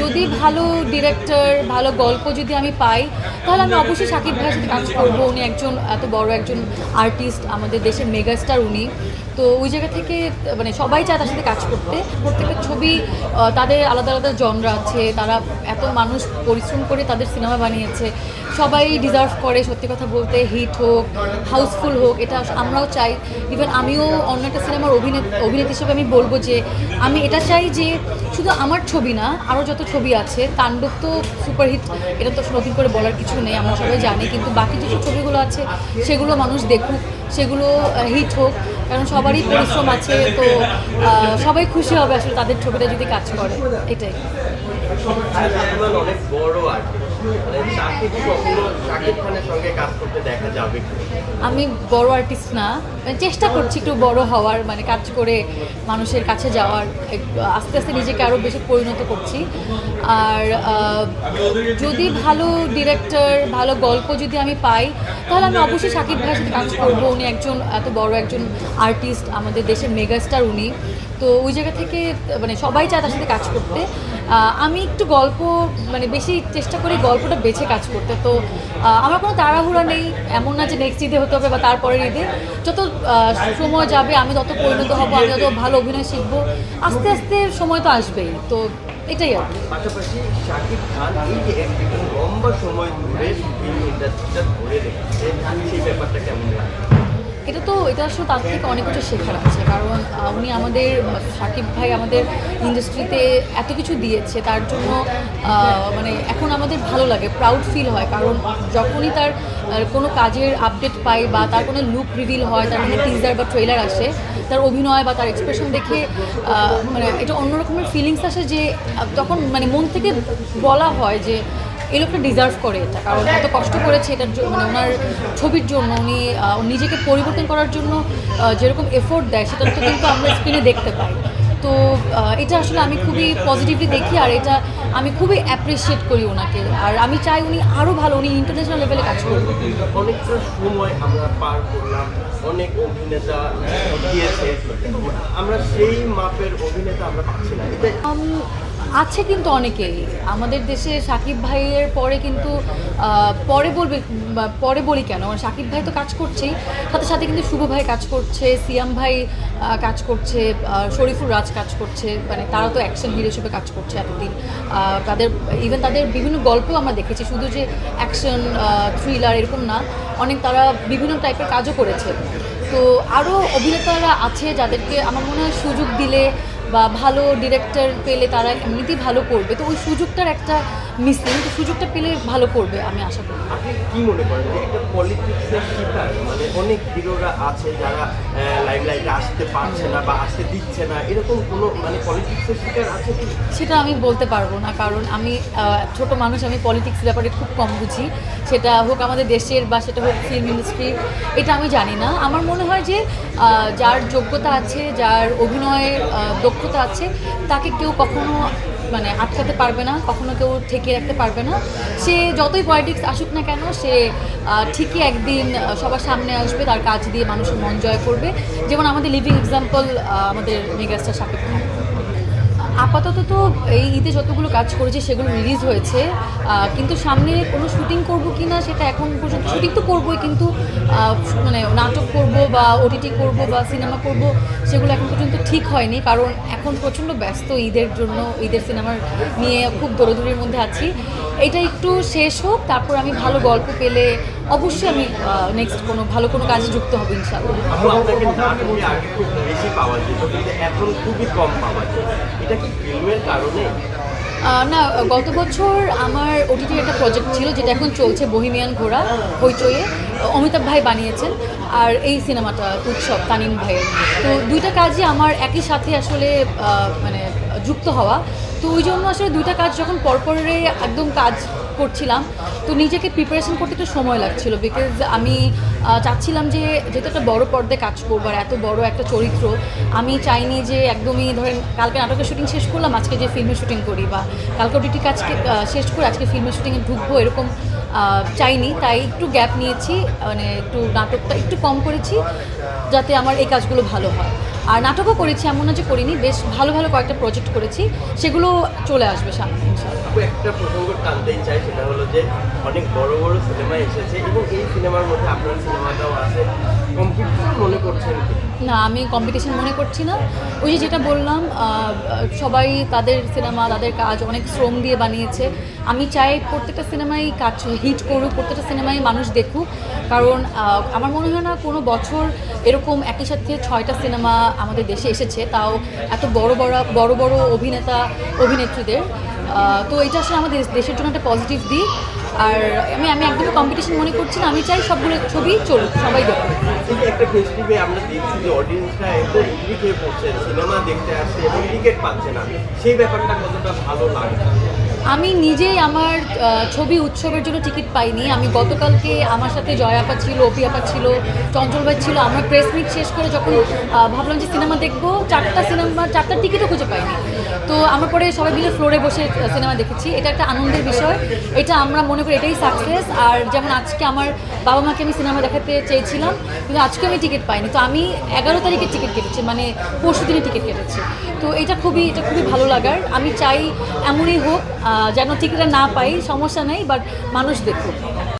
যদি ভালো ডিরেক্টর ভালো গল্প যদি আমি পাই, তাহলে আমি অবশ্যই শাকিব ভাইয়ের সাথে কাজ করব। উনি একজন এত বড় একজন আর্টিস্ট আমাদের দেশের মেগাস্টার উনি। তো ওই জায়গা থেকে মানে সবাই চায় তার সাথে কাজ করতে। প্রত্যেকটা ছবি তাদের আলাদা আলাদা জনরা আছে, তারা এত মানুষ পরিশ্রম করে তাদের সিনেমা বানিয়েছে। সবাই ডিজার্ভ করে, সত্যি কথা বলতে হিট হোক হাউসফুল হোক, এটা আমরাও চাই। ইভেন আমিও অন্য একটা সিনেমার অভিনেত অভিনেত্রী হিসেবে আমি বলব যে, আমি এটা চাই যে, শুধু আমার ছবি না আরও যত ছবি আছে, তাণ্ডব তো সুপারহিট এটা তো নতুন করে বলার কিছু নেই, আমরা সবাই জানি, কিন্তু বাকি যে ছবিগুলো আছে, সেগুলো মানুষ দেখুক। সেগুলো হিট হোক, কারণ সবারই পরিশ্রম আছে, তো সবাই খুশি হবে আসলে তাদের ছবিটা যদি কাজ করে, এটাই। অনেক বড় আমি বড় আর্টিস্ট না। মানে চেষ্টা করছি একটু বড় হওয়ার মানে কাজ করে মানুষের কাছে যাওয়ার আস্তে আস্তে নিজেকে আরও বেশি পরিণত করছি। আর যদি ভালো ডিরেক্টর ভালো গল্প যদি আমি পাই, তাহলে আমি অবশ্যই শাকিব ভাইয়ের সাথে কাজ করব। উনি একজন এত বড় একজন আর্টিস্ট আমাদের দেশের মেগাস্টার উনি। তো ওই জায়গা থেকে মানে সবাই চায় তার সাথে কাজ করতে। আমি একটু গল্প মানে বেশি চেষ্টা করি গল্পটা বেছে কাজ করতে। তো আমার কোনো তাড়াহুড়া নেই, এমন না যে নেক্সট ঈদে হতে হবে বা তারপরের ঈদে। যত সময় যাবে, আমি তত পরিণত হব, আমি তত ভালো অভিনয় শিখব, আস্তে আস্তে সময় তো আসবেই। তো, এটাই আর সময় এটা তো, এটা আসলে তার থেকে অনেক কিছু শেখার আছে। কারণ উনি আমাদের, সাকিব ভাই আমাদের ইন্ডাস্ট্রিতে এত কিছু দিয়েছে, তার জন্য মানে এখন আমাদের ভালো লাগে প্রাউড ফিল হয়। কারণ, যখনই তার কোনো কাজের আপডেট পাই বা তার কোনো লুক রিভিল হয়, তার কোনো টিজার বা ট্রেলার আসে, তার অভিনয় বা তার এক্সপ্রেশন দেখে মানে এটা অন্যরকমের ফিলিংস আসে যে তখন মানে মন থেকে বলা হয় যে এই লোকটা ডিজার্ভ করে এটা কারণ এত কষ্ট করেছে এটার জন্য মানে ওনার ছবির জন্য উনি নিজেকে পরিবর্তন করার জন্য যেরকম এফোর্ট দেয় সেটা তো কিন্তু আমরা স্ক্রিনে দেখতে পাই। তো এটা আসলে আমি খুবই পজিটিভলি দেখি আর এটা আমি খুবই অ্যাপ্রিসিয়েট করি ওনাকে। আর আমি চাই উনি আরও ভালো উনি ইন্টারন্যাশনাল লেভেলে কাজ করবেন অনেকটা সময় আমরা পার করলাম অনেক অভিনেতা দিয়েছে আমরা সেই মাপের অভিনেতা আমরা পাচ্ছি না। উম, আছে কিন্তু অনেকেই। আমাদের দেশে সাকিব ভাইয়ের পরে কিন্তু পরে বলবে পরে বলি কেন? সাকিব ভাই তো কাজ করছেই। সাথে সাথে কিন্তু শুভ ভাই কাজ করছে সিয়াম ভাই কাজ করছে আহ, শরীফুল রাজ কাজ করছে মানে তারা তো অ্যাকশন হিরো হিসেবে কাজ করছে এতদিন। তাদের ইভেন তাদের বিভিন্ন গল্প আমরা দেখেছি শুধু যে অ্যাকশন থ্রিলার এরকম না অনেক তারা বিভিন্ন টাইপের কাজও করেছে। তো আরও অভিনেতারা আছে যাদেরকে আমার মনে হয় সুযোগ দিলে বা ভালো ডিরেক্টর পেলে তারা এমনিতেই ভালো করবে। তো ওই সুযোগটার একটা মিসিং তো সুযোগটা পেলে ভালো করবে আমি আশা করি। কি মনে করেন যে একটা পলিটিক্সের শিকার? মানে অনেক হিরোরা আছে যারা লাইমলাইটে আসতে পারছে না বা আসতে দিচ্ছে না। এরকম কোনো মানে পলিটিক্সের শিকার আছে কি? সেটা আমি বলতে পারব না। কারণ আমি ছোট মানুষ আমি পলিটিক্স ব্যাপারে খুব কম বুঝি। সেটা হোক আমাদের দেশের বা সেটা হোক ফিল্ম ইন্ডাস্ট্রি এটা আমি জানি না। আমার মনে হয় যে যার যোগ্যতা আছে যার অভিনয়ের আহ, দক্ষতা আছে, তাকে কেউ কখনো মানে আটকাতে পারবে না, কখনো কেউ ঠেকে রাখতে পারবে না। সে যতই পলিটিক্স আসুক না কেন, সে ঠিকই একদিন সবার সামনে আসবে, তার কাজ দিয়ে মানুষের মন জয় করবে। যেমন আমাদের লিভিং এক্সাম্পল আমাদের মেগাস্টার সাপেক্ষ খান। আপাতত তো এই ঈদে যতগুলো কাজ করেছে, সেগুলো রিলিজ হয়েছে। কিন্তু সামনে কোনো শুটিং করব কি না, সেটা এখন পর্যন্ত শুটিং তো করবোই, কিন্তু মানে নাটক করব বা ওটিটি করব বা সিনেমা করব, সেগুলো এখন পর্যন্ত ঠিক হয়নি। কারণ এখন প্রচণ্ড ব্যস্ত ঈদের জন্য, ঈদের সিনেমার নিয়ে খুব দৌড়দৌড়ির মধ্যে আছি। এটা একটু শেষ হোক, তারপর আমি ভালো গল্প পেলে অবশ্যই আমি নেক্সট কোনো ভালো কোনো কাজে যুক্ত হব, ইনশাআল্লাহ। এখন খুবই কম পাওয়া যায়। এটা কারণে? না, গত বছর আমার ওটিটির একটা প্রজেক্ট ছিল যেটা এখন চলছে, বহিমিয়ান ঘোড়া, হইচইয়ে। অমিতাভ ভাই বানিয়েছেন, আর এই সিনেমাটা, উৎসব, তানিম ভাইয়ের। তো দুইটা কাজই আমার একই সাথে আসলে মানে যুক্ত হওয়া। তো ওই জন্য আসলে দুইটা কাজ যখন পরপরে একদম কাজ করছিলাম। তো নিজেকে প্রিপারেশন করতে একটু সময় লাগছিল বিকজ আমি চাচ্ছিলাম যে যেহেতু একটা বড় পর্দায় কাজ করব আর এত বড় একটা চরিত্র, আমি চাইনি যে একদমই ধরেন কালকে নাটকের শুটিং শেষ করলাম, আজকে যে ফিল্মের শুটিং করি বা কালকে ওটিটি কাজকে শেষ করে আজকে ফিল্মের শুটিংয়ে ঢুকবো এরকম চাইনি। তাই একটু গ্যাপ নিয়েছি মানে একটু নাটকটা একটু কম করেছি, যাতে আমার এই কাজগুলো ভালো হয়। আর নাটকও করেছি, এমন না যে করিনি, বেশ ভালো ভালো কয়েকটা প্রজেক্ট করেছি, সেগুলো চলে আসবে সামনে একটা প্রসঙ্গ টানতেই চাই, সেটা হলো যে অনেক বড় বড় সিনেমা এসেছে এবং এই সিনেমার মধ্যে আপনার সিনেমাটাও আছে। মনে করছেন না, আমি কম্পিটিশন মনে করছি না। ওই যে যেটা বললাম সবাই তাদের সিনেমা তাদের কাজ অনেক শ্রম দিয়ে বানিয়েছে। আমি চাই প্রত্যেকটা সিনেমাই কাজ হিট করুক, প্রত্যেকটা সিনেমাই মানুষ দেখুক। কারণ আমার মনে হয় না কোনো বছর এরকম একই সাথে ছয়টা সিনেমা আমাদের দেশে এসেছে। তাও এত বড় বড় বড় বড় অভিনেতা, অভিনেত্রীদের। তো এটা আসলে আমাদের দেশের জন্য একটা পজিটিভ দিক। আর আমি আমি একদম কম্পিটিশন মনে করছি না। আমি চাই সবগুলো ছবি চলুক, সবাই দেখুন এই একটা ফেস্টিভে আমরা দেখছি যে অডিয়েন্সরা এত উদ্বিগ হয়ে পড়ছে, সিনেমা দেখতে আসছে এবং টিকিট পাচ্ছে না। সেই ব্যাপারটা কতটা ভালো লাগে আমি নিজেই আমার ছবি উৎসবের জন্য টিকিট পাইনি। আমি গতকালকে আমার সাথে জয় আপা ছিল, অপি আপা ছিল, চঞ্চল ভাই ছিল, আমরা প্রেস মিট শেষ করে যখন ভাবলাম যে সিনেমা দেখব, চারটা সিনেমা চারটা টিকিটও খুঁজে পাইনি। তো আমরা পরে সবাই মিলে ফ্লোরে বসে সিনেমা দেখেছি। এটা একটা আনন্দের বিষয়। এটা আমরা মনে করি এটাই সাকসেস আর যেমন আজকে আমার বাবা মাকে আমি সিনেমা দেখাতে চেয়েছিলাম, কিন্তু আজকে আমি টিকিট পাইনি। তো আমি এগারো তারিখে টিকিট কেটেছি মানে পরশু দিনে টিকিট কেটেছি। তো এটা খুবই এটা খুবই ভালো লাগার। আমি চাই এমনই হোক যেন টিকিটটা না পাই সমস্যা নেই বাট মানুষ দেখুক।